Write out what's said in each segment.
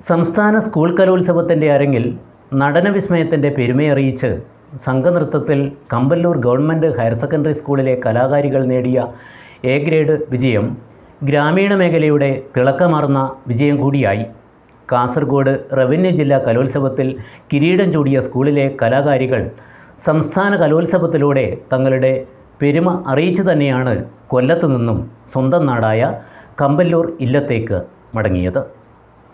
സംസ്ഥാന സ്കൂൾ കലോത്സവത്തിന്റെ അരങ്ങിൽ നടനവിസ്മയത്തിന്റെ പെരുമയറിയിച്ച് സംഘനൃത്തത്തിൽ കമ്പല്ലൂർ ഗവൺമെന്റ് ഹയർ സെക്കൻഡറി സ്കൂളിലെ കലാകാരികൾ നേടിയ എ ഗ്രേഡ് വിജയം ഗ്രാമീണ മേഖലയുടെ തിളക്കമാർന്ന വിജയം കൂടിയായി. കാസർഗോഡ് റവന്യൂ ജില്ലാ കലോത്സവത്തിൽ കിരീടം ചൂടിയ സ്കൂളിലെ കലാകാരികൾ സംസ്ഥാന കലോത്സവത്തിലൂടെ തങ്ങളുടെ പെരുമ അറിയിച്ചു തന്നെയാണ് കൊല്ലത്തു നിന്നും സ്വന്തം നാടായ കമ്പല്ലൂർ ഇല്ലത്തേക്ക് മടങ്ങിയത്.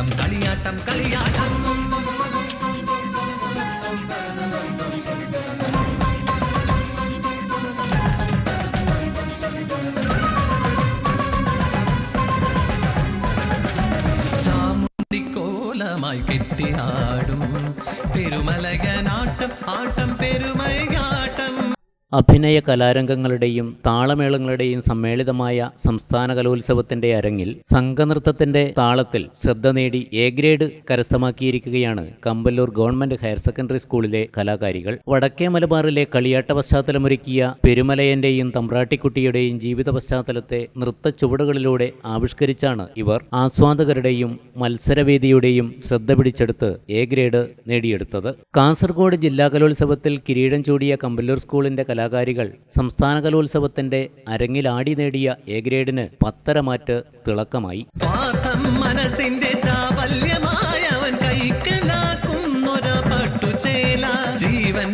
களியாட்டம் களியாட்டம் களியாட்டம் கோலமாய் கெட்டி ஆடும். பெருமலக நாட்டம் ஆட்டம் பெருமை ஆட்டம் അഭിനയ കലാരംഗങ്ങളുടെയും താളമേളങ്ങളുടെയും സമ്മേളിതമായ സംസ്ഥാന കലോത്സവത്തിന്റെ അരങ്ങിൽ സംഘനൃത്തത്തിന്റെ താളത്തിൽ ശ്രദ്ധ നേടി എ ഗ്രേഡ് കരസ്ഥമാക്കിയിരിക്കുകയാണ് കമ്പല്ലൂർ ഗവൺമെന്റ് ഹയർ സെക്കൻഡറി സ്കൂളിലെ കലാകാരികൾ. വടക്കേ മലബാറിലെ കളിയാട്ട പശ്ചാത്തലമൊരുക്കിയ പെരുമലയന്റെയും തമ്പ്രാട്ടിക്കുട്ടിയുടെയും ജീവിത പശ്ചാത്തലത്തെ നൃത്ത ചുവടുകളിലൂടെ ആവിഷ്കരിച്ചാണ് ഇവർ ആസ്വാദകരുടെയും മത്സരവേദിയുടെയും ശ്രദ്ധ പിടിച്ചെടുത്ത് എ ഗ്രേഡ് നേടിയെടുത്തത്. കാസർഗോഡ് ജില്ലാ കലോത്സവത്തിൽ കിരീടം ചൂടിയ കമ്പല്ലൂർ സ്കൂളിന്റെ കലാകാരികൾ സംസ്ഥാന കലോത്സവത്തിന്റെ അരങ്ങിലാടി നേടിയ എ ഗ്രേഡിന് പത്തരമാറ്റ് തിളക്കമായി. മനസ്സിന്റെ കൈക്കലാക്കുന്നൊരു പട്ടുചേല. ജീവൻ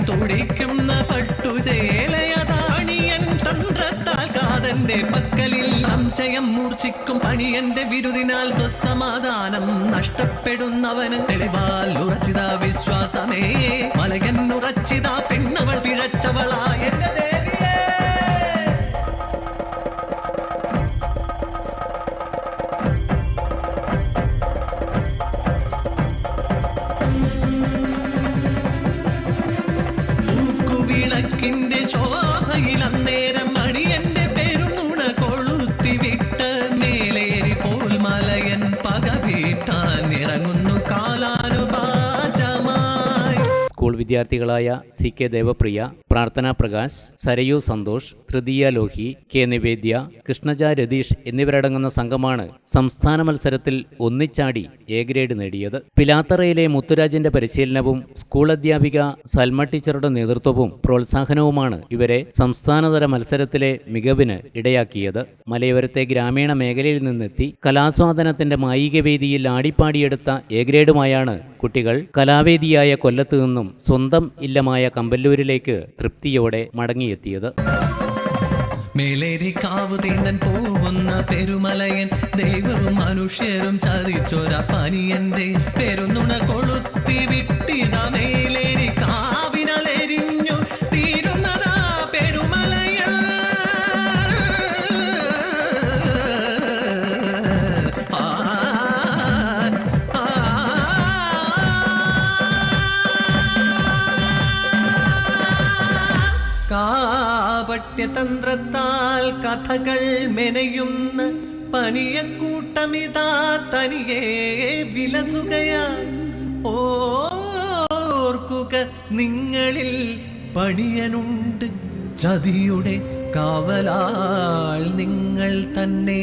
വിരുദിനാൽ സ്വസമാധാനം നഷ്ടപ്പെടുന്നവന് തെളിവാൽ ഉറച്ചിതാ വിശ്വാസമേ. മലകൻ ഉറച്ചിത പെണ്ണവൾ വിദ്യാർത്ഥികളായ C K Devapriya Prarthana Prakash Sarayu Santhosh Thrithiya Lohi K Nivedya Krishnaja Ratheesh എന്നിവരടങ്ങുന്ന സംഘമാണ് സംസ്ഥാന മത്സരത്തിൽ ഒന്നിച്ചാടി എ ഗ്രേഡ് നേടിയത്. പിലാത്തറയിലെ മുത്തുരാജിന്റെ പരിശീലനവും സ്കൂൾ അധ്യാപിക സൽമ ടീച്ചറുടെ നേതൃത്വവും പ്രോത്സാഹനവുമാണ് ഇവരെ സംസ്ഥാനതല മത്സരത്തിലെ മികവിന് ഇടയാക്കിയത്. മലയോരത്തെ ഗ്രാമീണ മേഖലയിൽ നിന്നെത്തി കലാസ്വാദനത്തിന്റെ മായിക വേദിയിൽ ആടിപ്പാടിയെടുത്ത എ ഗ്രേഡുമായാണ് കുട്ടികൾ കലാവേദിയായ കൊല്ലത്ത് നിന്നും സ്വന്തം ഇല്ലമായ കമ്പല്ലൂരിലേക്ക് തൃപ്തിയോടെ മടങ്ങിയെത്തിയത്. മേലേരിക്കാവ് തീണ്ടൻ പോവുന്ന പെരുമലയൻ ദൈവവും മനുഷ്യരും ചതിച്ചൊര പനിയന്റെ പെരുന്നുണ കൊളുത്തി വിട്ടിത മേലേരി കാപട്യതന്ത്രത്താൽ കഥകൾ മെനയുന്ന പണിയക്കൂട്ടമിതാ തനിയെ വിലസുകയാൽ ഓർക്കുക നിങ്ങളിൽ പണിയനുണ്ട് ചതിയുടെ കാവലാൾ നിങ്ങൾ തന്നെ.